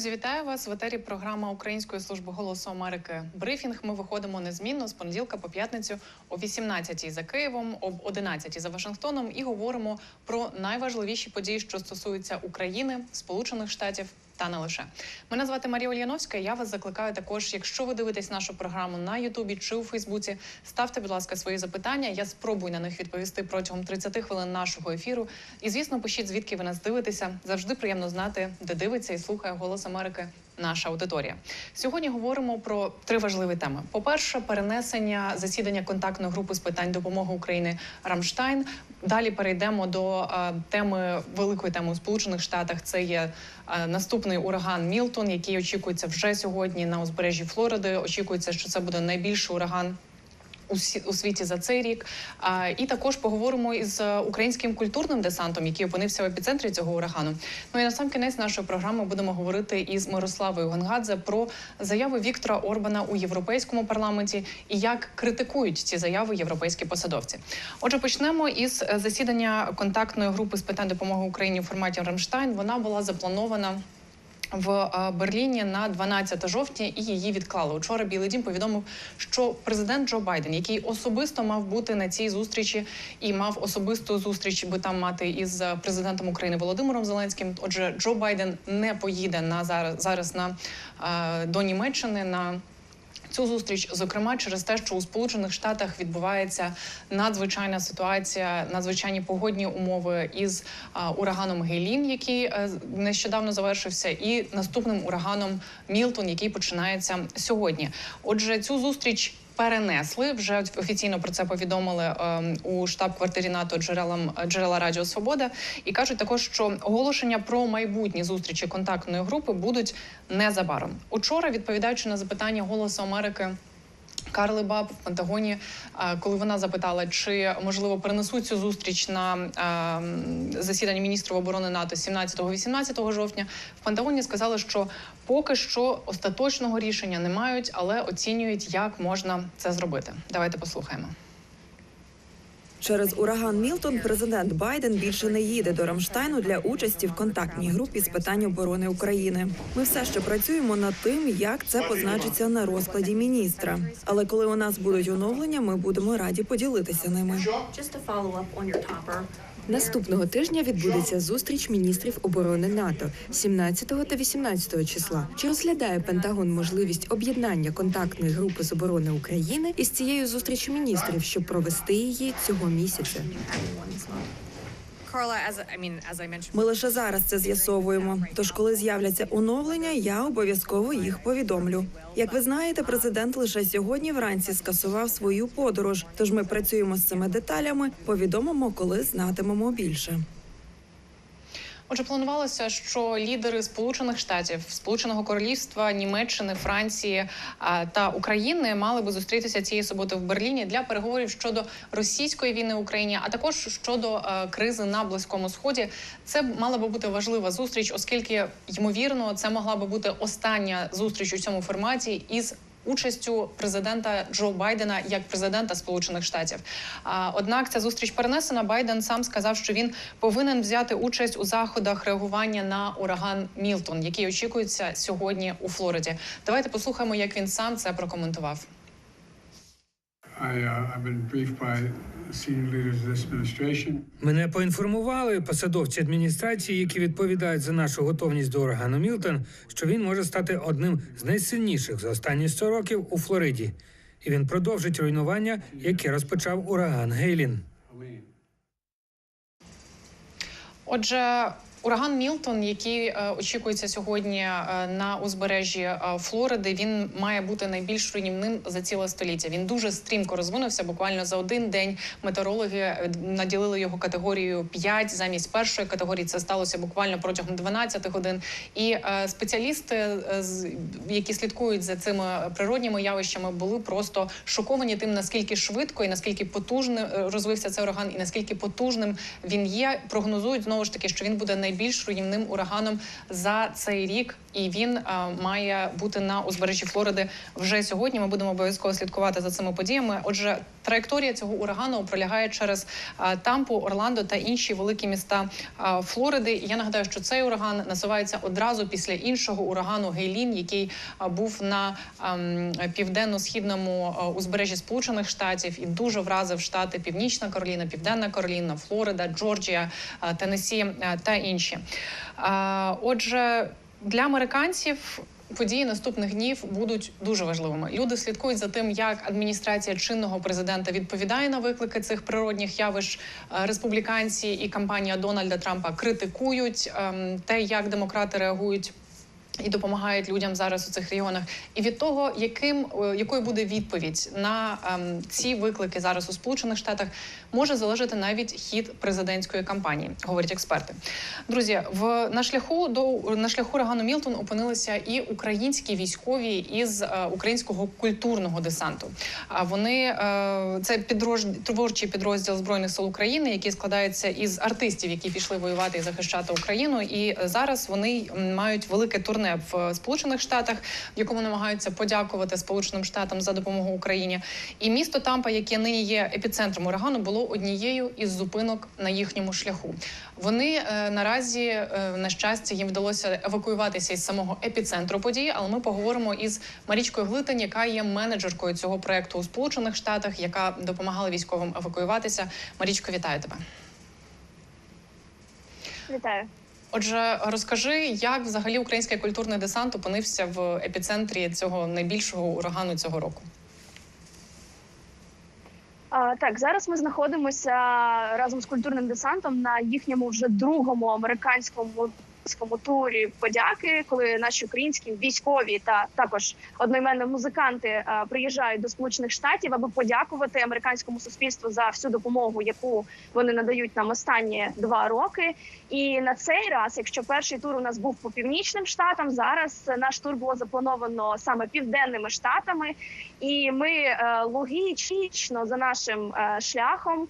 Друзі, вітаю вас в етері. Програма Української служби голосу Америки. Брифінг. Ми виходимо незмінно з понеділка по п'ятницю о 18-й за Києвом, об 11-й за Вашингтоном, і говоримо про найважливіші події, що стосуються України, Сполучених Штатів. Та не лише мене звати Марія Ульяновська. Я вас закликаю також. Якщо ви дивитесь нашу програму на Ютубі чи у Фейсбуці, ставте, будь ласка, свої запитання. Я спробую на них відповісти протягом 30 хвилин нашого ефіру. І звісно, пишіть звідки ви нас дивитеся. Завжди приємно знати, де дивиться і слухає голос Америки. Наша аудиторія сьогодні говоримо про три важливі теми: по-перше, перенесення засідання контактної групи з питань допомоги України Рамштайн. Далі перейдемо до е, теми великої теми у Сполучених Штатах. Це є е, наступний ураган Мілтон, який очікується вже сьогодні на узбережжі Флориди. Очікується, що це буде найбільший ураган у у світі за цей рік. І також поговоримо із е, українським культурним десантом, який опинився в епіцентрі цього урагану. Ну і на сам кінець нашої програми будемо говорити із Мирославою Гонгадзе про заяви Віктора Орбана у європейському парламенті і як критикують ці заяви європейські посадовці. Отже, почнемо із е, засідання контактної групи з питань допомоги Україні в форматі Рамштайн. Вона була запланована в е, Берліні на 12 жовтня і її відклали. Учора Білий Дім повідомив, що президент Джо Байден, який особисто мав бути на цій зустрічі і мав особисту зустріч би там мати із е, президентом України Володимиром Зеленським. Отже, Джо Байден не поїде на зараз зараз на е, до Німеччини на. Цю зустріч, зокрема, через те, що у Сполучених Штатах відбувається надзвичайна ситуація, надзвичайні погодні умови із ураганом Гейлін, який е, нещодавно завершився, і наступним ураганом Мілтон, який починається сьогодні. Отже, цю зустріч. Перенесли вже офіційно про це повідомили ем, у штаб-квартирі НАТО джерелам джерела Радіо Свобода і кажуть також, що оголошення про майбутні зустрічі контактної групи будуть незабаром. Учора, відповідаючи на запитання Голосу Америки. Карли Баб в Пентагоні, е, коли вона запитала, чи можливо перенесуть цю зустріч на е, засідання міністрів оборони НАТО 17-18 жовтня, в Пентагоні сказали, що поки що остаточного рішення не мають, але оцінюють, як можна це зробити. Давайте послухаємо. Через ураган Мілтон президент Байден більше не їде до Рамштайну для участі в контактній групі з питань оборони України. Ми все ще працюємо над тим, як це позначиться на розкладі міністра. Але коли у нас будуть оновлення, ми будемо раді поділитися ними. Наступного тижня відбудеться зустріч міністрів оборони НАТО 17 та 18 числа. Чи розглядає Пентагон можливість об'єднання контактної групи з оборони України із цією зустрічю міністрів, щоб провести її цього місяця? Ми лише зараз це з'ясовуємо. Тож, коли з'являться оновлення, я обов'язково їх повідомлю. Як ви знаєте, президент лише сьогодні вранці скасував свою подорож. Тож ми працюємо з цими деталями. Повідомимо, коли знатимемо більше. Отже, планувалося, що лідери Сполучених Штатів, Сполученого Королівства, Німеччини, Франції та України мали би зустрітися цієї суботи в Берліні для переговорів щодо російської війни в Україні, а також щодо е, кризи на близькому сході. Це мала би бути важлива зустріч, оскільки ймовірно це могла би бути остання зустріч у цьому форматі із. Участю президента Джо Байдена як президента Сполучених Штатів. Однак ця зустріч перенесена. Байден сам сказав, що він повинен взяти участь у заходах реагування на ураган Мілтон, який очікується сьогодні у Флориді. Давайте послухаємо, як він сам це прокоментував. Мене поінформували посадовці адміністрації, які відповідають за нашу готовність до урагану Мілтон, що він може стати одним з найсильніших за останні 100 років у Флориді, і він продовжить руйнування, яке розпочав ураган Гейлін. Отже, ураган Мілтон, який е, очікується сьогодні е, на узбережжі е, Флориди, він має бути найбільш руйнівним за ціле століття. Він дуже стрімко розвинувся. Буквально за один день метеорологи наділили його категорією 5 замість першої категорії. Це сталося буквально протягом 12 годин. І спеціалісти, які слідкують за цими природніми явищами, були просто шоковані тим, наскільки швидко і наскільки потужним розвився цей ураган, і наскільки потужним він є. Прогнозують знову ж таки, що він буде найбільш руйнівним ураганом за цей рік, і він е, має бути на узбережжі Флориди вже сьогодні. Ми будемо обов'язково слідкувати за цими подіями. Отже, траєкторія цього урагану пролягає через е, Тампу, Орландо та інші великі міста е, Флориди. І я нагадаю, що цей ураган називається одразу після іншого урагану Гейлін, який був на ем, південно-східному узбережжі Сполучених Штатів і дуже вразив штати Північна Кароліна, Південна Кароліна, Флорида, Джорджія, Теннессі та інші. Е, Отже, для американців. Події наступних днів будуть дуже важливими. Люди слідкують за тим, як адміністрація чинного президента відповідає на виклики цих природних явищ. Республіканці і кампанія Дональда Трампа критикують ем, те, як демократи реагують і допомагають людям зараз у цих регіонах. І від того, яким е, якою буде відповідь на ем, ці виклики зараз у Сполучених Штатах, може залежати навіть хід президентської кампанії, говорять експерти. Друзі, в на шляху до на шляху урагану Мілтон опинилися і українські військові із е, українського культурного десанту. А вони е, це підрож... творчий підрозділ збройних сил України, який складається із артистів, які пішли воювати і захищати Україну. І е, зараз вони мають велике турне в Сполучених Штатах, в якому намагаються подякувати Сполученим Штатам за допомогу Україні. І місто Тампа, яке нині є епіцентром урагану, було однією із зупинок на їхньому шляху. Вони е, наразі е, на щастя їм вдалося евакуюватися із самого епіцентру події. Але ми поговоримо із Марічкою Глитань, яка є менеджеркою цього проекту у Сполучених Штатах, яка допомагала військовим евакуюватися. Марічко, вітаю тебе. Вітаю. Отже, розкажи, як взагалі український культурний десант опинився в епіцентрі цього найбільшого урагану цього року. А, так, зараз ми знаходимося разом з культурним десантом на їхньому вже другому американському ському турі подяки, коли наші українські військові та також одноіменні музиканти а, приїжджають до Сполучених Штатів, аби подякувати американському суспільству за всю допомогу, яку вони надають нам останні два роки. І на цей раз, якщо перший тур у нас був по північним штатам, зараз наш тур було заплановано саме південними штатами. І ми е, логічно за нашим е, шляхом е,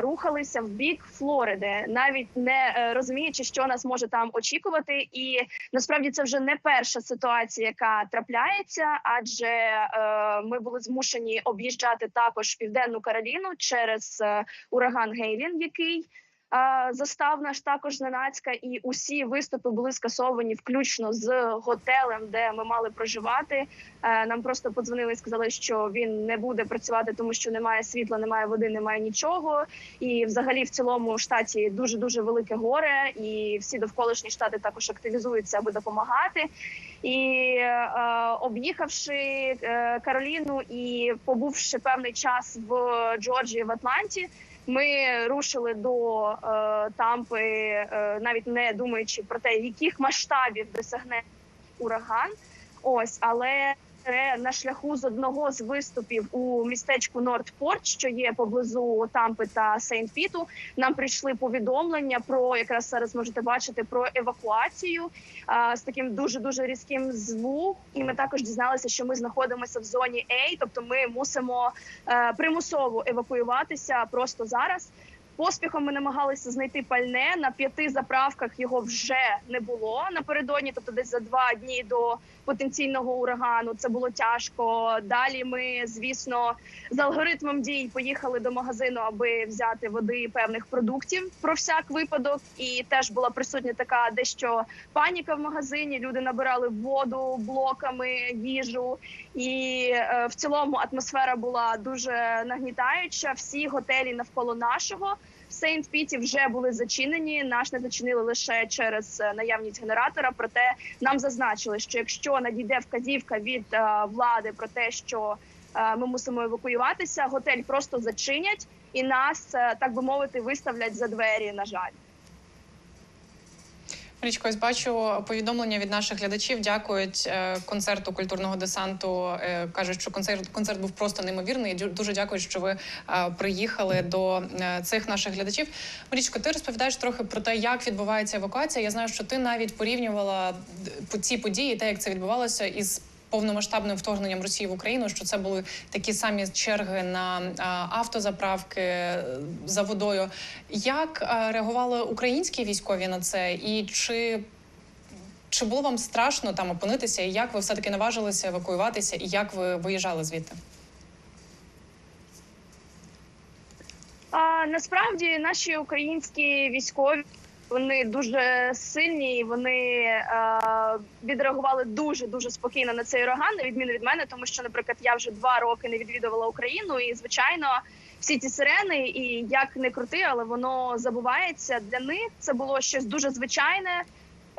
рухалися в бік Флориди, навіть не е, розуміючи, що нас може там очікувати. І насправді це вже не перша ситуація, яка трапляється, адже е, ми були змушені об'їжджати також південну Кароліну через е, ураган Гейлін, який. Застав наш також зненацька, і усі виступи були скасовані, включно з готелем, де ми мали проживати. Е, Нам просто подзвонили і сказали, що він не буде працювати, тому що немає світла, немає води, немає нічого. І, взагалі, в цілому штаті дуже дуже велике горе, і всі довколишні штати також активізуються, аби допомагати. І е, об'їхавши е, Кароліну і побувши певний час в Джорджії в Атланті. Ми рушили до е, Тампи, е, навіть не думаючи про те, яких масштабів досягне ураган. Ось, але е, на шляху з одного з виступів у містечку Нортпорт, що є поблизу Тампи та Сейнт Піту, нам прийшли повідомлення про якраз зараз можете бачити про евакуацію а, з таким дуже дуже різким звук. І ми також дізналися, що ми знаходимося в зоні А, тобто ми мусимо е, примусово евакуюватися просто зараз. Поспіхом ми намагалися знайти пальне на п'яти заправках. Його вже не було напередодні, тобто десь за два дні до потенційного урагану. Це було тяжко. Далі ми, звісно, з алгоритмом дій поїхали до магазину, аби взяти води певних продуктів про всяк випадок. І теж була присутня така дещо паніка в магазині. Люди набирали воду блоками, їжу, і е, в цілому атмосфера була дуже нагнітаюча. Всі готелі навколо нашого. В Сейнт Піті вже були зачинені. Наш не зачинили лише через е, наявність генератора. Проте нам зазначили, що якщо надійде вказівка від е, влади про те, що е, ми мусимо евакуюватися, готель просто зачинять і нас, так би мовити, виставлять за двері. На жаль. Річко, ось бачу повідомлення від наших глядачів. Дякують е, концерту культурного десанту. Е, кажуть, що концерт концерт був просто неймовірний. Дуже дякую, що ви е, приїхали до цих наших глядачів. Марічко, ти розповідаєш трохи про те, як відбувається евакуація. Я знаю, що ти навіть порівнювала ці події, те, як це відбувалося, із повномасштабним вторгненням Росії в Україну, що це були такі самі черги на автозаправки е, за водою. Як е, реагували українські військові на це, і чи чи було вам страшно там опинитися, і як ви все таки наважилися евакуюватися, і як ви виїжджали звідти? А, насправді наші українські військові вони дуже сильні. і Вони е, відреагували дуже дуже спокійно на цей ураган, на відміну від мене, тому що, наприклад, я вже два роки не відвідувала Україну, і звичайно, всі ці сирени, і як не крути, але воно забувається для них. Це було щось дуже звичайне.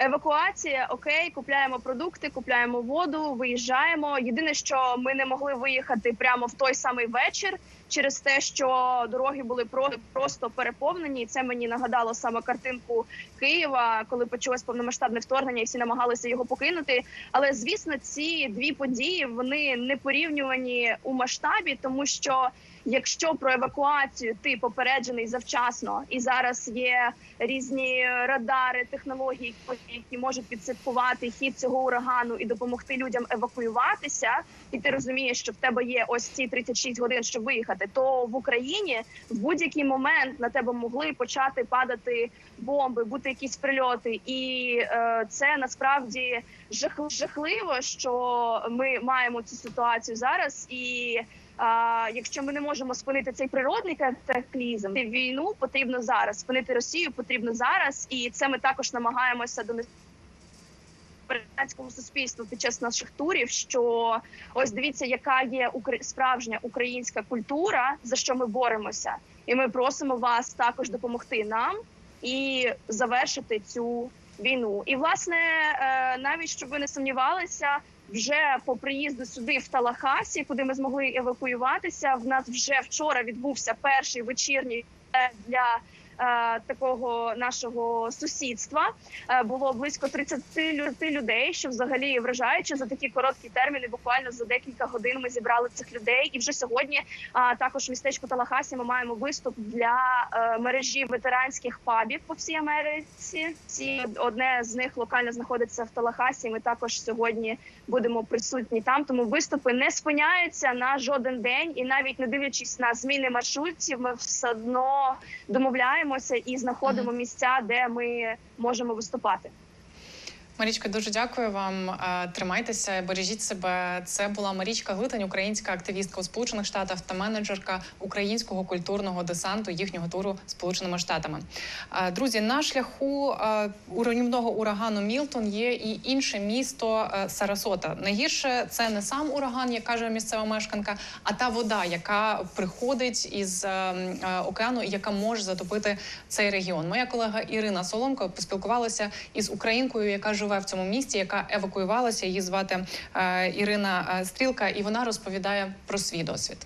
Евакуація, окей, купляємо продукти, купляємо воду, виїжджаємо. Єдине, що ми не могли виїхати прямо в той самий вечір через те, що дороги були про просто переповнені. Це мені нагадало саме картинку Києва, коли почалось повномасштабне вторгнення, і всі намагалися його покинути. Але звісно, ці дві події вони не порівнювані у масштабі, тому що якщо про евакуацію ти попереджений завчасно, і зараз є різні радари, технології, які можуть підслідкувати хід цього урагану і допомогти людям евакуюватися, і ти розумієш, що в тебе є ось ці 36 годин, щоб виїхати, то в Україні в будь-який момент на тебе могли почати падати бомби, бути якісь прильоти, і е, це насправді жах- жахливо, що ми маємо цю ситуацію зараз і. А, якщо ми не можемо спинити цей природний катаклізм, війну потрібно зараз спинити Росію потрібно зараз, і це ми також намагаємося донести британському суспільству під час наших турів. Що ось дивіться, яка є справжня українська культура, за що ми боремося, і ми просимо вас також допомогти нам і завершити цю війну. І власне, е, навіть щоб ви не сумнівалися, вже по приїзду сюди в Талахасі, куди ми змогли евакуюватися. В нас вже вчора відбувся перший вечірній для. Е, Такого нашого сусідства Е, було близько 30 лю- людей, що взагалі вражаюче за такі короткі терміни. Буквально за декілька годин ми зібрали цих людей. І вже сьогодні а також в містечку Талахасі ми маємо виступ для е, мережі ветеранських пабів по всій Америці. Ці одне з них локально знаходиться в Талахасі. Ми також сьогодні будемо присутні там. Тому виступи не спиняються на жоден день, і навіть не дивлячись на зміни маршрутів, ми все одно домовляємося і знаходимо місця, де ми можемо виступати. Марічка, дуже дякую вам. Е, Тримайтеся, бережіть себе. Це була Марічка Глитань, українська активістка у Сполучених Штатах та менеджерка українського культурного десанту їхнього туру Сполученими Штатами. Е, Друзі, на шляху е, урагану Мілтон є і інше місто Сарасота. Найгірше це не сам ураган, як каже місцева мешканка, а та вода, яка приходить із е, м, е, океану яка може затопити цей регіон. Моя колега Ірина Соломко поспілкувалася із українкою, яка живе в цьому місті, яка евакуювалася. Її звати е, Ірина е, Стрілка, і вона розповідає про свій досвід.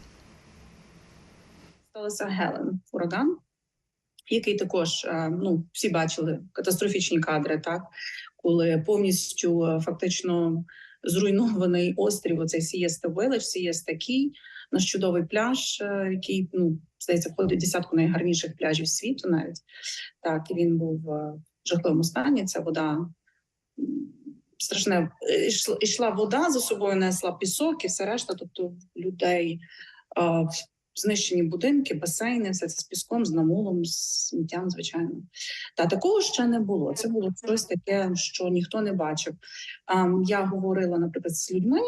сталося Гелен ураган, який також е, ну всі бачили катастрофічні кадри, так коли повністю фактично зруйнований острів. Оцей Сієста Вилич, Сієста Кій, наш чудовий пляж, який ну здається, входить в десятку найгарніших пляжів світу, навіть так і він був в жахливому стані. Ця вода. Страшне Е, йшла, вода за собою, несла пісок і все решта, тобто людей е, знищені будинки, басейни, все це з піском, з намулом, з сміттям, звичайно. Та такого ще не було. Це було щось таке, що ніхто не бачив. А, я говорила, наприклад, з людьми,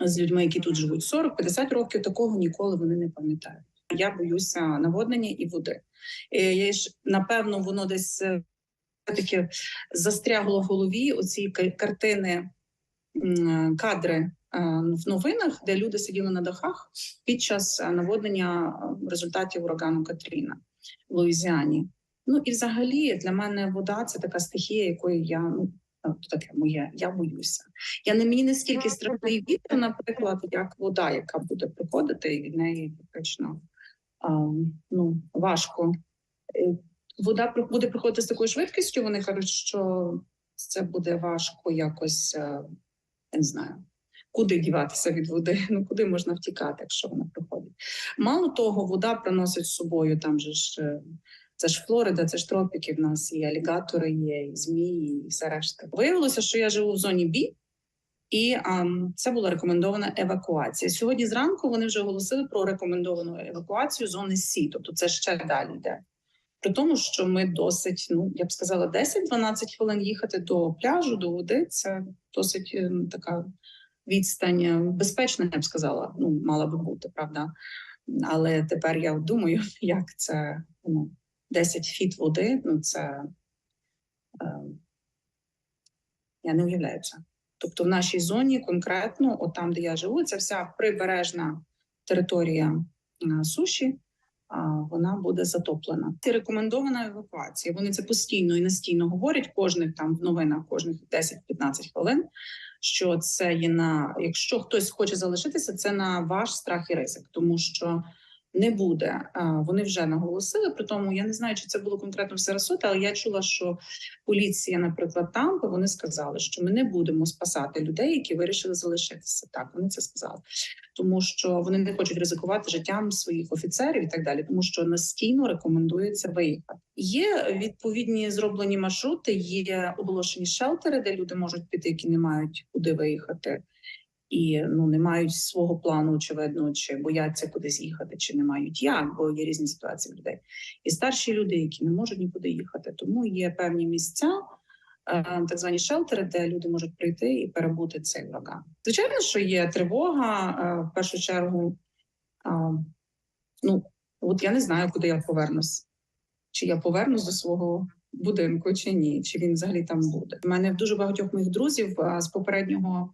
з людьми, які тут живуть 40-50 років, такого ніколи вони не пам'ятають. Я боюся наводнення і води. Е, Я ж напевно, воно десь е, таки застрягло в голові оці ка- картини, кадри е, в новинах, де люди сиділи на дахах під час наводнення е, результатів урагану Катріна в Луїзіані. Ну і взагалі для мене вода це така стихія, якої я ну е, таке моє, я боюся. Я не мені не стільки страшний вітер, наприклад, як вода, яка буде приходити, і від неї фактично ну важко. Вода буде приходити з такою швидкістю. Вони кажуть, що це буде важко якось, е, я не знаю, куди діватися від води, ну куди можна втікати, якщо вона приходить. Мало того, вода приносить з собою там же ж. е, Це ж Флорида, це ж тропіки. В нас і алігатори є, і змії, і все решта. Виявилося, що я живу в зоні Бі, І ам, це була рекомендована евакуація. Сьогодні зранку вони вже оголосили про рекомендовану евакуацію зони Сі, тобто це ще далі йде. При тому, що ми досить, ну я б сказала, 10-12 хвилин їхати до пляжу, до води. Це досить е, така відстань е, безпечна, я б сказала. Ну, мала би бути, правда. Але тепер я думаю, як це ну, 10 фіт води. Ну це е, я не уявляю це. Тобто, в нашій зоні конкретно, от там, де я живу, це вся прибережна територія е, суші. Вона буде затоплена. Це рекомендована евакуація. Вони це постійно і настійно говорять кожних там в новинах, кожних 10-15 хвилин. Що це є на якщо хтось хоче залишитися, це на ваш страх і ризик, тому що не буде. Вони вже наголосили. При тому я не знаю, чи це було конкретно в Сарасоті, але я чула, що поліція, наприклад, Тампи, вони сказали, що ми не будемо спасати людей, які вирішили залишитися. Так, вони це сказали, тому що вони не хочуть ризикувати життям своїх офіцерів і так далі, тому що настійно рекомендується виїхати. Є відповідні зроблені маршрути, є оголошені шелтери, де люди можуть піти, які не мають куди виїхати. І ну не мають свого плану, очевидно, чи бояться кудись їхати, чи не мають як, бо є різні ситуації в людей. І старші люди, які не можуть нікуди їхати. Тому є певні місця, е, так звані шелтери, де люди можуть прийти і перебути цей ураган. Звичайно, що є тривога е, в першу чергу. е, Ну от я не знаю, куди я повернусь. Чи я повернусь до свого будинку, чи ні, чи він взагалі там буде. У мене дуже багатьох моїх друзів з попереднього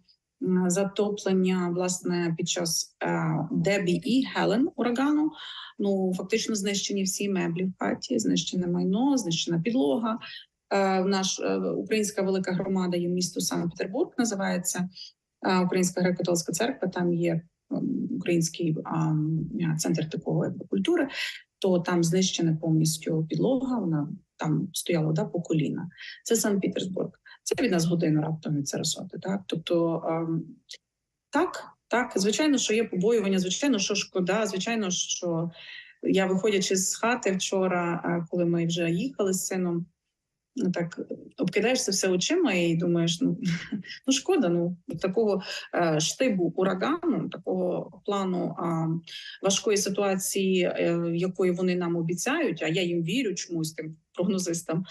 затоплення, власне, під час е, Дебі і Гелен урагану. Ну фактично знищені всі меблі в хаті, знищене майно, знищена підлога. Е, Наш е, українська велика громада є місто Санкт-Петербург, називається Українська греко-католицька церква. Там є український центр такого культури. То там знищена повністю підлога. Вона там стояла вода по коліна. Це Санкт-Петербург. Це від нас година раптом від Сарасоти. Так, тобто ем, так, так, звичайно, що є побоювання, звичайно, що шкода, звичайно, що я виходячи з хати вчора, е, коли ми вже їхали з сином, так обкидаєшся все очима і думаєш, ну, ну шкода, ну такого е, штибу урагану, такого плану а, важкої ситуації, е, якої вони нам обіцяють, а я їм вірю чомусь тим прогнозистам.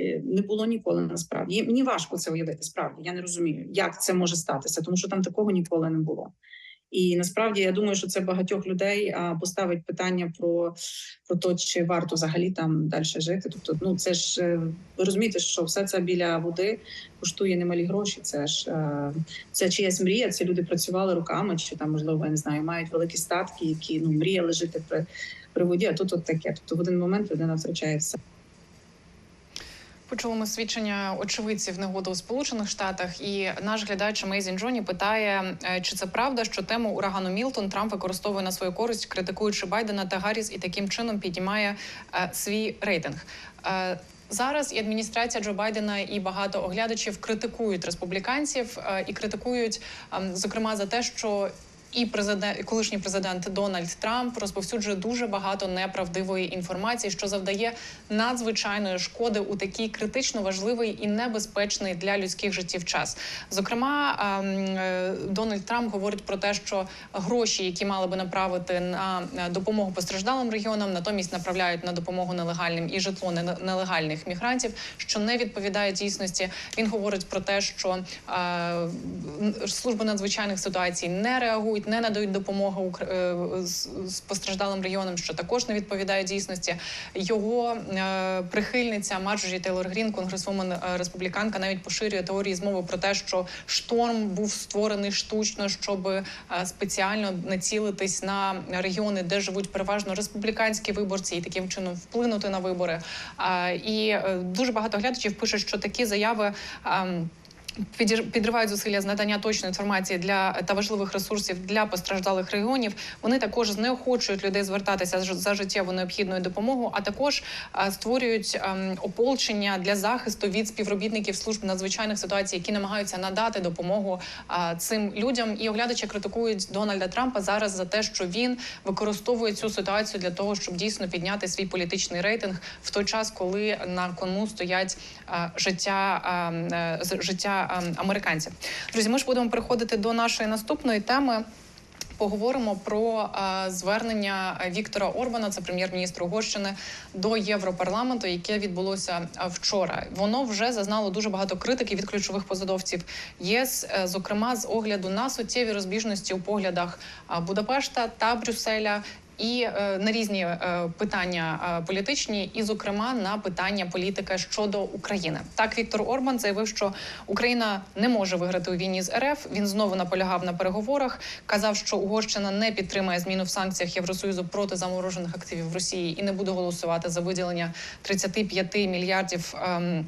е, Не було ніколи насправді. Мені важко це уявити. Справді я не розумію, як це може статися, тому що там такого ніколи не було. І насправді я думаю, що це багатьох людей а, поставить питання про, про те, чи варто взагалі там далі жити. Тобто, ну це ж е, ви розумієте, що все це біля води коштує немалі гроші. Це ж е, це чиясь мрія. Це люди працювали руками, чи там можливо я не знаю, мають великі статки, які ну мріяли жити при, при воді. А тут от таке. Тобто в один момент людина втрачає все. Почули ми свідчення очевидців негоди у Сполучених Штатах, і наш глядач Мейзін Джоні питає, е, чи це правда, що тему урагану Мілтон Трамп використовує на свою користь, критикуючи Байдена та Гарріс, і таким чином піднімає е, свій рейтинг. Е, Зараз і адміністрація Джо Байдена і багато оглядачів критикують республіканців е, і критикують, ем, зокрема, за те, що і президент, і колишній президент Дональд Трамп розповсюджує дуже багато неправдивої інформації, що завдає надзвичайної шкоди у такий критично важливий і небезпечний для людських життів час. Зокрема, ем, е, Дональд Трамп говорить про те, що гроші, які мали би направити на допомогу постраждалим регіонам, натомість направляють на допомогу нелегальним і житло нелегальних мігрантів, що не відповідає дійсності. Він говорить про те, що е, служби надзвичайних ситуацій не реагують, не надають допомоги Укр- е, з- постраждалим регіонам, що також не відповідає дійсності. Його е, прихильниця Марджорі Тейлор Грін, конгресвумен е, республіканка, навіть поширює теорії змови про те, що шторм був створений штучно, щоб спеціально націлитись на регіони, де живуть переважно республіканські виборці, і таким чином вплинути на вибори. І дуже багато глядачів пишуть, що такі заяви. Ем, підривають зусилля з надання точної інформації для та важливих ресурсів для постраждалих регіонів. Вони також знеохочують людей звертатися за життєво необхідною допомогою, а також створюють ем, ополчення для захисту від співробітників служб надзвичайних ситуацій, які намагаються надати допомогу цим людям. І оглядачі критикують Дональда Трампа зараз за те, що він використовує цю ситуацію для того, щоб дійсно підняти свій політичний рейтинг в той час, коли на кону стоять життя, е, е, життя ем, американців. Друзі, ми ж будемо переходити до нашої наступної теми. Поговоримо про е, звернення Віктора Орбана, це прем'єр-міністр Угорщини, до Європарламенту, яке відбулося е, вчора. Воно вже зазнало дуже багато критики від ключових посадовців ЄС, е, зокрема з огляду на суттєві розбіжності у поглядах е, Будапешта та Брюсселя. І е, на різні е, питання е, політичні, і зокрема на питання політики щодо України. Так, Віктор Орбан заявив, що Україна не може виграти у війні з РФ. Він знову наполягав на переговорах. Казав, що Угорщина не підтримає зміну в санкціях Євросоюзу проти заморожених активів в Росії і не буде голосувати за виділення 35 мільярдів. ем,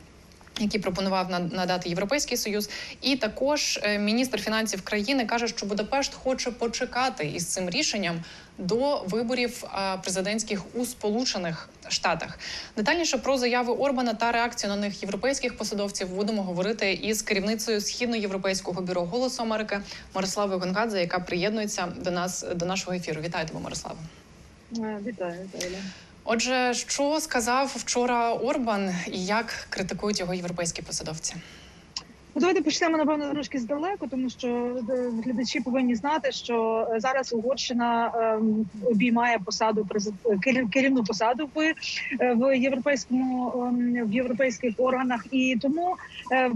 які пропонував на- надати Європейський Союз, і також е, міністр фінансів країни каже, що Будапешт хоче почекати із цим рішенням до виборів е, президентських у Сполучених Штатах. Детальніше про заяви Орбана та реакцію на них європейських посадовців будемо говорити із керівницею східноєвропейського бюро голосу Америки Мирославою Гонгадзе, яка приєднується до нас до нашого ефіру. Вітаю тебе, Мирослава. Вітаю, вітаю. Отже, що сказав вчора Орбан і як критикують його європейські посадовці? Ну, давайте почнемо напевно трошки здалеку, тому що е, глядачі повинні знати, що е, зараз Угорщина ем, обіймає посаду керівну посаду в, е, в європейському ем, в європейських органах, і тому е,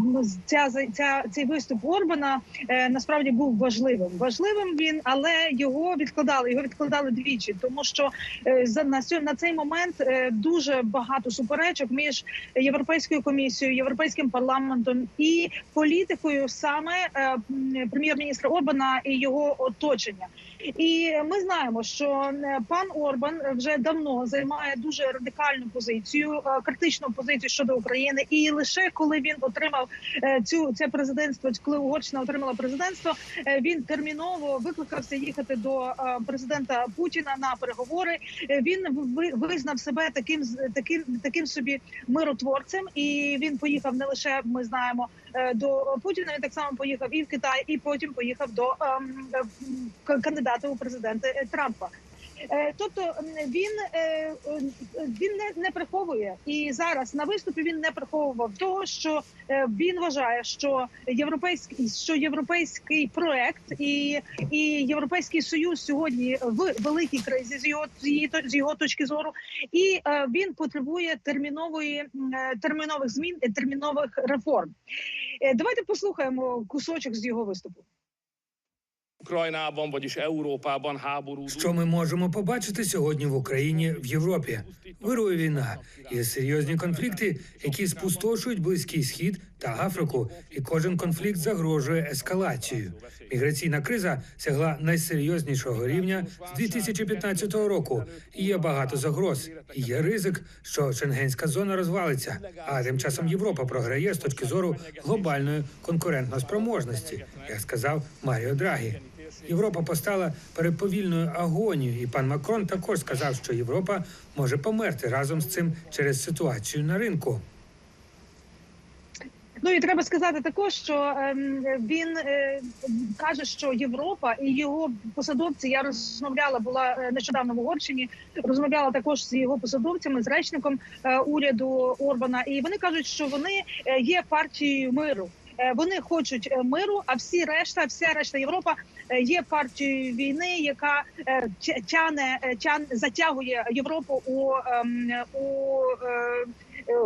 ця ця цей виступ Орбана е, насправді був важливим. Важливим він, але його відкладали. Його відкладали двічі, тому що е, за на сьо- на цей момент е, дуже багато суперечок між європейською комісією, європейським парламентом і політикою саме е, прем'єр-міністра Орбана і його оточення. І ми знаємо, що е, пан Орбан вже давно займає дуже радикальну позицію, е, критичну позицію щодо України. І лише коли він отримав цю це президентство, коли Угорщина отримала президентство, він терміново викликався їхати до президента Путіна на переговори. Він ви- визнав себе таким таким таким собі миротворцем, і він поїхав не лише ми знаємо до Путіна. Він так само поїхав і в Китай, і потім поїхав до ем, е, кандидата у президенти е, Трампа. Е, Тобто він, е, е, він не, не приховує і зараз на виступі він не приховував того, що він вважає, що європейський що європейський проект і, і європейський союз сьогодні в великій кризі з його з його точки зору, і він потребує термінової термінових змін і термінових реформ. Давайте послухаємо кусочок з його виступу. Ukrajnában, vagyis Európában háború. Що ми можемо побачити сьогодні в Україні в Європі? Вирує війна і серйозні конфлікти, які спустошують близький схід та Африку, і кожен конфлікт загрожує ескалацією. Міграційна криза сягла найсерйознішого рівня з 2015 року. І є багато загроз. І є ризик, що шенгенська зона розвалиться. А тим часом Європа програє з точки зору глобальної конкурентноспроможності, як сказав Маріо Драгі. Європа постала перед повільною агонією, і пан Макрон також сказав, що Європа може померти разом з цим через ситуацію на ринку. Ну і треба сказати також, що ем, він е, каже, що Європа і його посадовці. Я розмовляла, була е, нещодавно в Угорщині. Розмовляла також з його посадовцями, з речником е, уряду Орбана. І вони кажуть, що вони є партією миру. Е, Вони хочуть е, миру, а всі решта, вся решта Європа е, є партією війни, яка тя- тяне, е, затягує Європу у, ем, у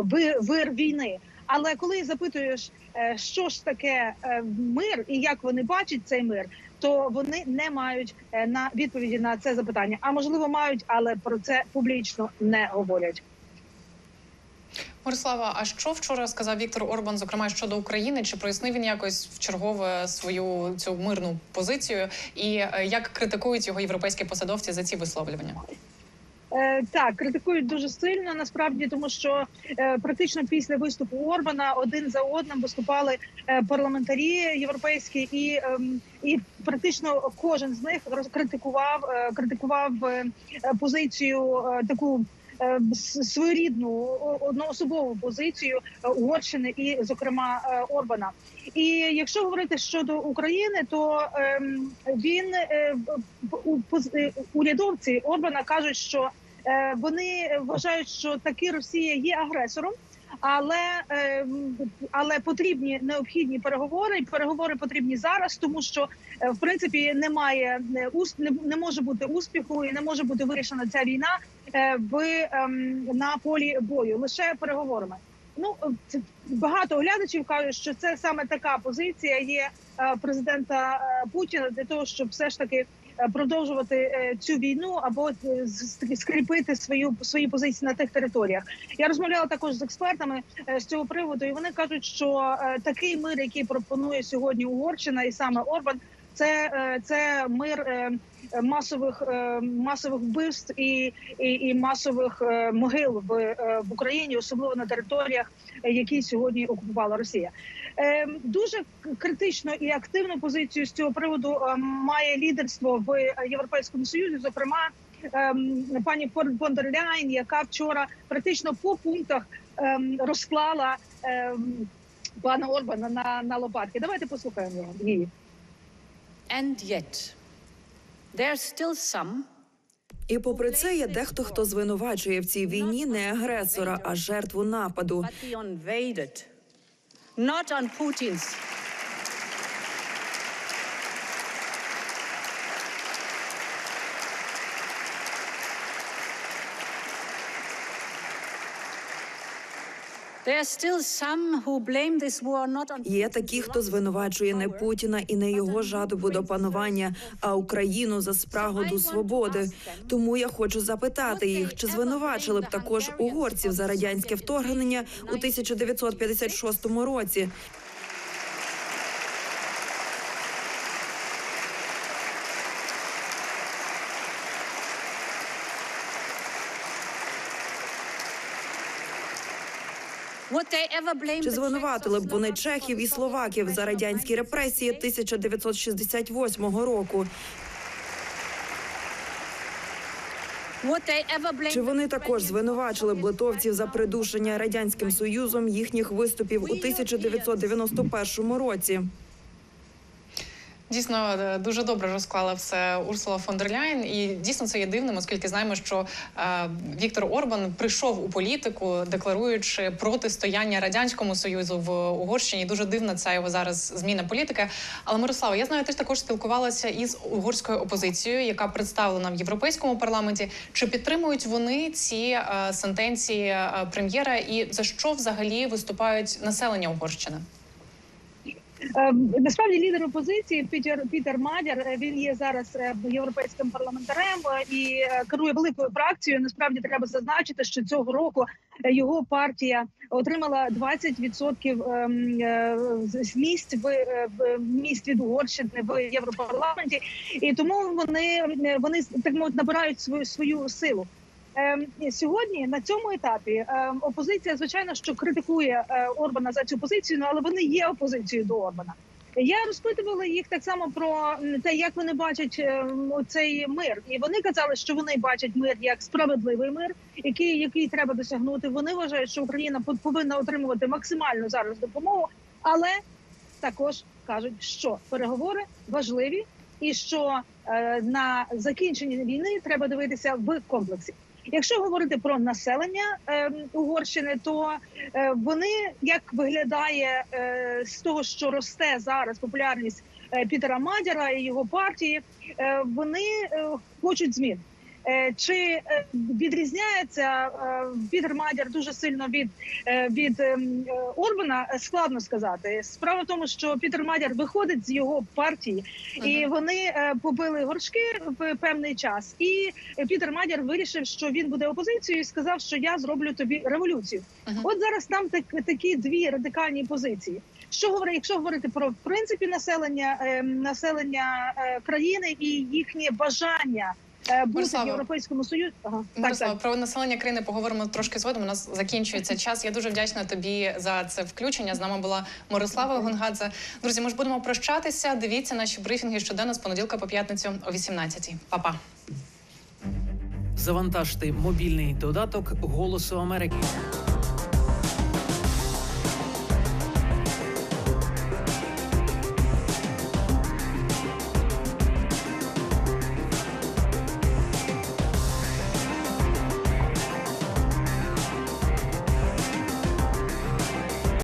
ви- вир війни. Але коли запитуєш, що ж таке мир і як вони бачать цей мир, то вони не мають на відповіді на це запитання. А можливо, мають, але про це публічно не говорять. Мирослава, а що вчора сказав Віктор Орбан, зокрема щодо України? Чи прояснив він якось в чергове свою цю мирну позицію? І е, як критикують його європейські посадовці за ці висловлювання? Е, так, критикують дуже сильно насправді, тому що е, практично після виступу Орбана один за одним виступали парламентарі європейські, і, ем, і практично кожен з них розкритикував критикував позицію таку. Е, Своєрідну одноособову позицію е, Угорщини і, зокрема, е, Орбана. І якщо говорити щодо України, то ем, він урядовці Орбана кажуть, що вони вважають, що таки Росія є агресором, Але ем, але потрібні необхідні переговори. Переговори потрібні зараз, тому що в принципі немає не, не може бути успіху і не може бути вирішена ця війна в ем, на полі бою лише переговорами. Ну е, багато оглядачів кажуть, що це саме така позиція є е, президента е, Путіна для того, щоб все ж таки е, продовжувати е, цю війну або е, скріпити свою свої позиції на тих територіях. Я розмовляла також з експертами е, з цього приводу, і вони кажуть, що е, такий мир, який пропонує сьогодні Угорщина, і саме Орбан, це, е, це мир е, масових е, масових вбивств і, і, і масових е, могил в, е, в Україні, особливо на територіях, е, які сьогодні окупувала Росія. Е, Дуже критично і активну позицію з цього приводу е, має лідерство в е, Європейському Союзі, зокрема. ем, Пані Ляйн, яка вчора практично по пунктах розклала пана Орбана на, на лопатки. Давайте послухаємо її. And yet, І попри це є дехто, хто звинувачує в цій війні не агресора, а жертву нападу. not on Putin's. Є такі, хто звинувачує не Путіна і не його жадобу до панування, а Україну за спрагу до свободи. Тому я хочу запитати їх, чи звинувачили б також угорців за радянське вторгнення у 1956 році. Чи звинуватили б вони чехів і словаків за радянські репресії 1968 року? Чи вони також звинувачили б литовців за придушення радянським союзом їхніх виступів у 1991 році? Дійсно е, дуже добре розклала все Урсула фон дер Ляйн. І дійсно це є дивним, оскільки знаємо, що е, Віктор Орбан прийшов у політику, декларуючи протистояння радянському союзу в Угорщині. Дуже дивна ця його зараз зміна політики. Але Мирослава, я знаю, ти ж також спілкувалася із угорською опозицією, яка представлена в європейському парламенті. Чи підтримують вони ці е, сентенції е, прем'єра, і за що взагалі виступають населення Угорщини? Е, Насправді лідер опозиції Пітер Пітер Мадяр. е, Він є зараз е, європейським парламентарем е, і керує великою фракцією. Насправді треба зазначити, що цього року його партія отримала 20% ем, місць в, місць від Угорщини в Європарламенті, і тому вони вони так мовити набирають свою свою силу. Ем, Сьогодні на цьому етапі ем, опозиція, звичайно, що критикує е, Орбана за цю позицію, ну, але вони є опозицією до Орбана. Я розпитувала їх так само про те, як вони бачать ем, цей мир, і вони казали, що вони бачать мир як справедливий мир, який, який треба досягнути. Вони вважають, що Україна пов- повинна отримувати максимальну зараз допомогу, але також кажуть, що переговори важливі, і що е, на закінчення війни треба дивитися в комплексі. Якщо говорити про населення е, Угорщини, то е, вони як виглядає е, з того, що росте зараз популярність е, Пітера Мадяра і його партії, е, вони е, хочуть змін. Е, Чи е, відрізняється е, Пітер Мадяр дуже сильно від, від ем, Орбана? Складно сказати. Справа в тому, що Пітер Мадяр виходить з його партії, і вони побили горшки в певний час. І Пітер Мадяр вирішив, що він буде опозицією, і сказав, що я зроблю тобі революцію. От зараз там так, такі дві радикальні позиції. Що говорить, якщо говорити про в принципі населення е, населення країни і їхнє бажання бути в європейському союзі, ага, так, так. про населення країни поговоримо трошки згодом. У нас закінчується час. Я дуже вдячна тобі за це включення. З нами була Морислава Гонгадзе. Друзі, ми ж будемо прощатися. Дивіться наші брифінги щоденно з понеділка по п'ятницю о 18-й. Па-па. Завантажте мобільний додаток Голосу Америки.